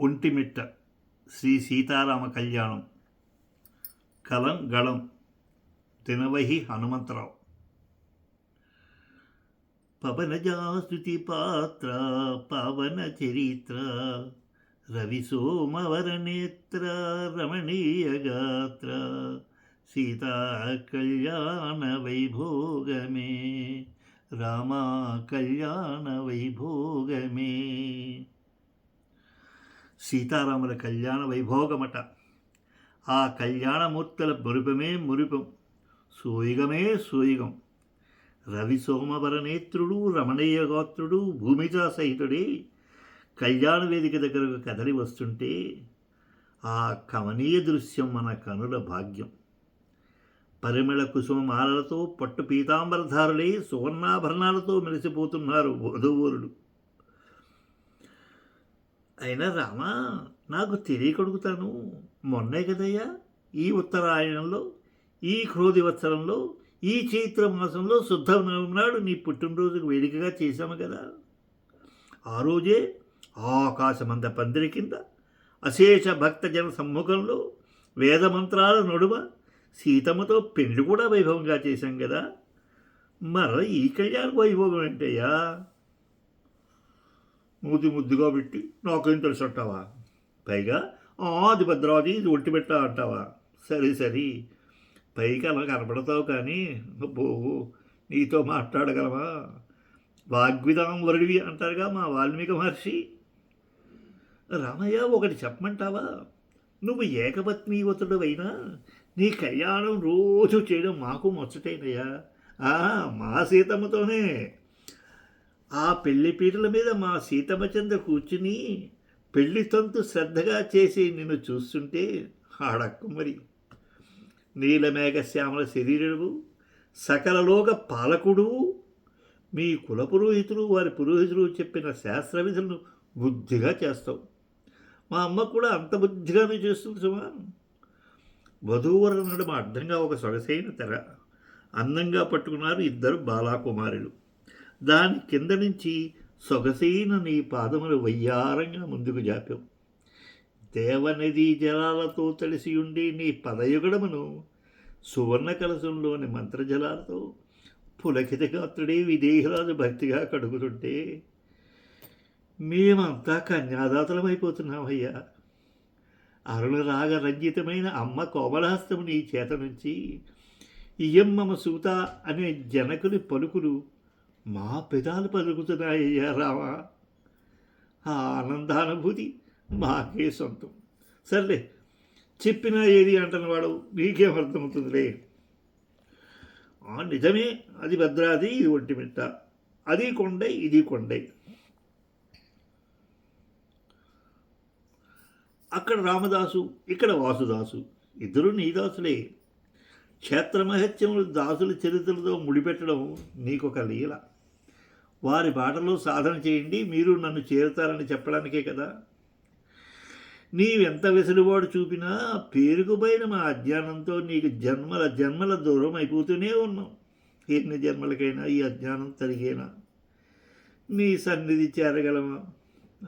ఒంటిమిట్ట శ్రీ సీతారామ కళ్యాణం కలం గళం తినవహి హనుమంతరావు పవనజాస్తుతి పాత్ర పవన చరిత్ర రవి సోమవర నేత్ర రమణీయ గాత్ర సీతా కళ్యాణ వైభోగమే రామా కళ్యాణ వైభోగమే సీతారాముల కళ్యాణ వైభోగమట. ఆ కళ్యాణమూర్తుల మురిపమే మురిపం సూయుగమే సూయుగం. రవి సోమవరనేత్రుడు రమణీయ గోత్రుడు భూమిజా సహితుడే. కళ్యాణ వేదిక దగ్గరకు కదలి వస్తుంటే ఆ కమనీయ దృశ్యం మన కనుల భాగ్యం. పరిమళ కుసుమ మాలలతో పట్టు పీతాంబరధారులై సువర్ణాభరణాలతో మెరిసిపోతున్నారు వధువరులు అయినా రామా నాకు తెలియకడుగుతాను. మొన్నే కదయ్యా ఈ ఉత్తరాయణంలో ఈ క్రోధివత్సరంలో ఈ చైత్ర మాసంలో శుద్ధ నవమి నాడు నీ పుట్టినరోజుకు వేదికగా చేశాము కదా. ఆ రోజే ఆకాశమంద పందిరి కింద అశేష భక్తజన సమ్ముఖంలో వేదమంత్రాల నడుమ సీతమ్మతో పెళ్ళి కూడా వైభవంగా చేశాం కదా. మరల ఈ కళ్యాణ వైభవం ఏంటయ్యా? ముద్దు ముద్దుగా పెట్టి నాకేం తెలుసు అంటావా? పైగా అది భద్రావతి ఇది ఒంటి పెట్ట అంటావా? సరే సరే. పైకి అలా కనపడతావు కానీ అబ్బో నీతో మాట్లాడగలవా? వాగ్విదాం వరుడివి అంటారుగా మా వాల్మీకి మహర్షి. రామయ్య ఒకటి చెప్పమంటావా? నువ్వు ఏకపత్నీవతుడు అయినా నీ కళ్యాణం రోజు చేయడం మాకు ముచ్చటైనయ్యా. మా సీతమ్మతోనే. ఆ పెళ్ళి పీటల మీద మా సీతమ్మ చంద కూర్చుని పెళ్ళి తంతు శ్రద్ధగా చేసి నిన్ను చూస్తుంటే ఆడక్కు మరి. నీలమేఘ శ్యామల శరీరుడు సకలలోక పాలకుడు మీ కుల పురోహితులు వారి పురోహితులు చెప్పిన శాస్త్ర విధులను బుద్ధిగా చేస్తావు. మా అమ్మ కూడా అంత బుద్ధిగానే చేస్తుంది సుమా. వధూవరుల నడుమ అడ్డంగా ఒక సొగసైన తెర. అందంగా పట్టుకున్నారు ఇద్దరు బాలాకుమారులు. దాని కింద నుంచి సొగసైన నీ పాదములు వయ్యారంగా ముందుకు జాపావు. దేవనదీ జలాలతో తడిసి ఉండి నీ పదయుగడమును సువర్ణ కలశంలోని మంత్రజలాలతో పులకిత గాత్రుడే విదేహరాజు భక్తిగా కడుగుతుంటే మేమంతా కన్యాదాతలమైపోతున్నామయ్యా. అరుణరాగ రంజితమైన అమ్మ కోమలహస్తము నీ చేత నుంచి ఇయ్యమ్మమ సూత అనే జనకుని పలుకులు మా పెదాలు పలుకుతున్నాయ్యా రావా? ఆ ఆనందానుభూతి మాకే సొంతం. సర్లే చెప్పినా ఏది అంటున్న వాడు నీకేం అర్థమవుతుందిలే? ఆ, నిజమే అది భద్రాది ఇది ఒంటిమిట్ట అది కొండై ఇది కొండై. అక్కడ రామదాసు ఇక్కడ వాసుదాసు. ఇద్దరు నీదాసులే క్షేత్రమహత్యములు దాసుల చరిత్రలతో ముడిపెట్టడం నీకొక లీల. వారి బాటలో సాధన చేయండి మీరు నన్ను చేరుతారని చెప్పడానికే కదా. నీవెంత వెసులుబాటు చూపినా పేరుకుపోయిన మా అజ్ఞానంతో నీకు జన్మల జన్మల దూరం అయిపోతూనే ఉన్నాం ఎన్ని జన్మలకైనా ఈ అజ్ఞానం తరిగేనా? నీ సన్నిధి చేరగలమా?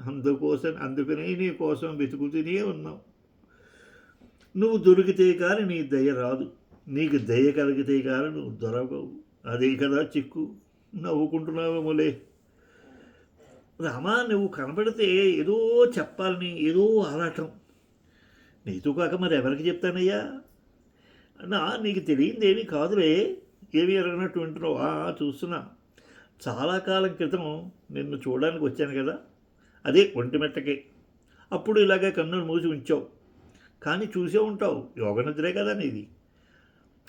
అందుకోసం అందుకనే నీ కోసం వెతుకుతూనే ఉన్నాం నువ్వు దొరికితే కానీ నీ దయ రాదు. నీకు దయ కలిగితే కానీ నువ్వు దొరకవు. అదే కదా చిక్కు. నవ్వుకుంటున్నావేమోలే రామా నువ్వు కనపడితే ఏదో చెప్పాలని ఏదో ఆరాటం. నీతో కాక మరి ఎవరికి చెప్తానయ్యా? నా నీకు తెలియందేమీ కాదులే. ఏమి ఎరగనట్టు వింటున్నావు? ఆ, చూస్తున్నా. చాలా కాలం క్రితం నిన్ను చూడడానికి వచ్చాను కదా. అదే ఒంటిమెట్టకే అప్పుడు ఇలాగే కన్నులు మూసి ఉంచావు. కానీ చూసే ఉంటావు. యోగనిద్రే కదా నీది.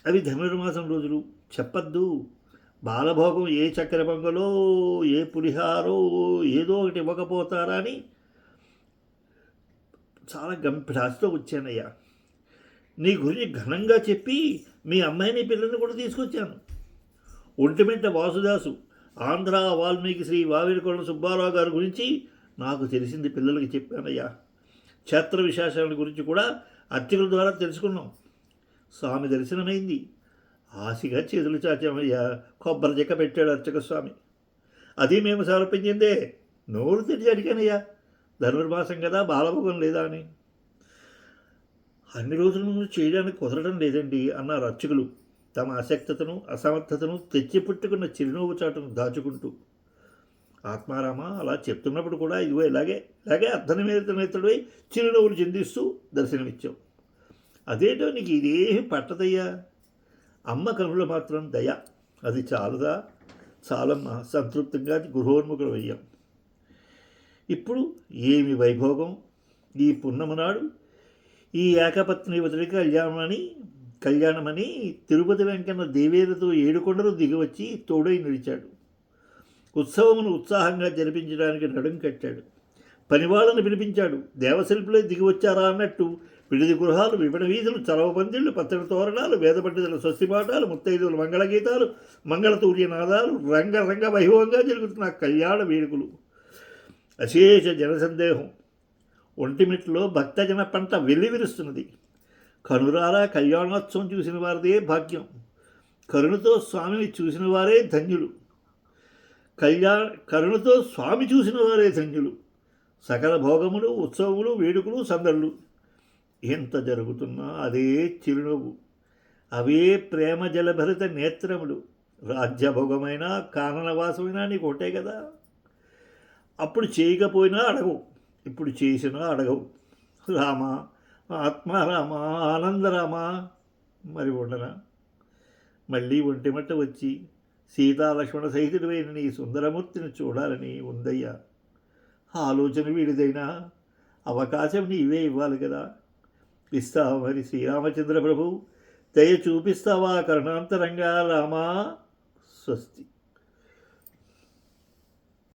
అవి ధనుర్మాసం రోజులు. చెప్పద్దు. బాలభోగం ఏ చక్కెర ఏ పులిహారో ఏదో ఒకటి ఇవ్వకపోతారా అని చాలా గంభీరాశతో వచ్చానయ్యా. నీ గురించి ఘనంగా చెప్పి మీ అమ్మాయిని పిల్లల్ని కూడా తీసుకొచ్చాను. ఒంటిమింట వాసుదాసు ఆంధ్ర వాల్మీకి శ్రీ వావిరికొండ సుబ్బారావు గారి గురించి నాకు తెలిసింది పిల్లలకి చెప్పానయ్యా. క్షేత్ర విశేషాల గురించి కూడా అర్చకుల ద్వారా తెలుసుకున్నాం. స్వామి దర్శనమైంది. ఆశగా చేతులు చాచామయ్యా. కొబ్బరి చెక్క పెట్టాడు అర్చక స్వామి అది మేము సమర్పించిందే. నోరు తిరిగి అడిగానయ్యా. ధనుర్మాసం కదా బాలభోగం లేదా అని. అన్ని రోజుల ముందు చేయడానికి కుదరడం లేదండి అన్నారు అర్చకులు. తమ అశక్తతను అసమర్థతను తెచ్చిపుట్టుకున్న చిరునవ్వు చాటును దాచుకుంటూ. ఆత్మారామ అలా చెప్తున్నప్పుడు కూడా ఇదిగో ఇలాగే ఇలాగే అర్ధనమేతనేతుడై చిరునవ్వులు చిందిస్తూ దర్శనమిచ్చావు అదేంటో నీకు ఇదేం పట్టదయ్యా? అమ్మ కనులు మాత్రం దయ. అది చాలదా? చాలమ్మా సంతృప్తంగా గృహోన్ముఖుడు అయ్యాం ఇప్పుడు ఏమి వైభోగం? ఈ పున్నమనాడు ఈ ఏకపత్ని వదిలి కళ్యాణమని కళ్యాణమని తిరుపతి వెంకన్న దేవేలతో ఏడుకొండలు దిగివచ్చి తోడై నిలిచాడు. ఉత్సవమును ఉత్సాహంగా జరిపించడానికి నడుం కట్టాడు. పనివాళ్ళను పిలిపించాడు. దేవశిల్పులే దిగివచ్చారా అన్నట్టు విడిది గృహాలు వివిడ వీధులు చలవ పచ్చడి తోరణాలు వేద పండితుల స్వస్తిపాఠాలు ముత్తైదువుల మంగళగీతాలు మంగళతూర్య నాదాలు రంగరంగ వైభవంగా జరుగుతున్న కళ్యాణ వేడుకలు. అశేష జనసందేహం. ఒంటిమిట్లో భక్తజన పంట వెల్లివిరుస్తున్నది కనురారా కళ్యాణోత్సవం చూసిన వారిదే భాగ్యం. కరుణతో స్వామిని చూసిన వారే ధన్యులు. కళ్యాణ కరుణతో స్వామి చూసిన వారే ధన్యులు. సకల భోగములు ఉత్సవములు వేడుకలు సందళ్ళు. ఎంత జరుగుతున్నా అదే చిరునవ్వు. అవే ప్రేమ జలభరిత నేత్రములు. రాజ్యభోగమైన కాననవాసమైనా నీకు ఒకటే కదా. అప్పుడు చేయకపోయినా అడగవు. ఇప్పుడు చేసినా అడగవు. రామ ఆత్మారామ ఆనందరామ మరి ఉండనా? మళ్ళీ ఒంటిమట్ట వచ్చి సీతాలక్ష్మణ సహితుడైన నీ సుందరమూర్తిని చూడాలని ఉందయ్యా. ఆలోచన వీడిదైనా. అవకాశం నీవే ఇవ్వాలి కదా. ఇస్తావా శ్రీరామచంద్ర ప్రభు దయ చూపిస్తావా కరుణాంతరంగా రామా? స్వస్తి.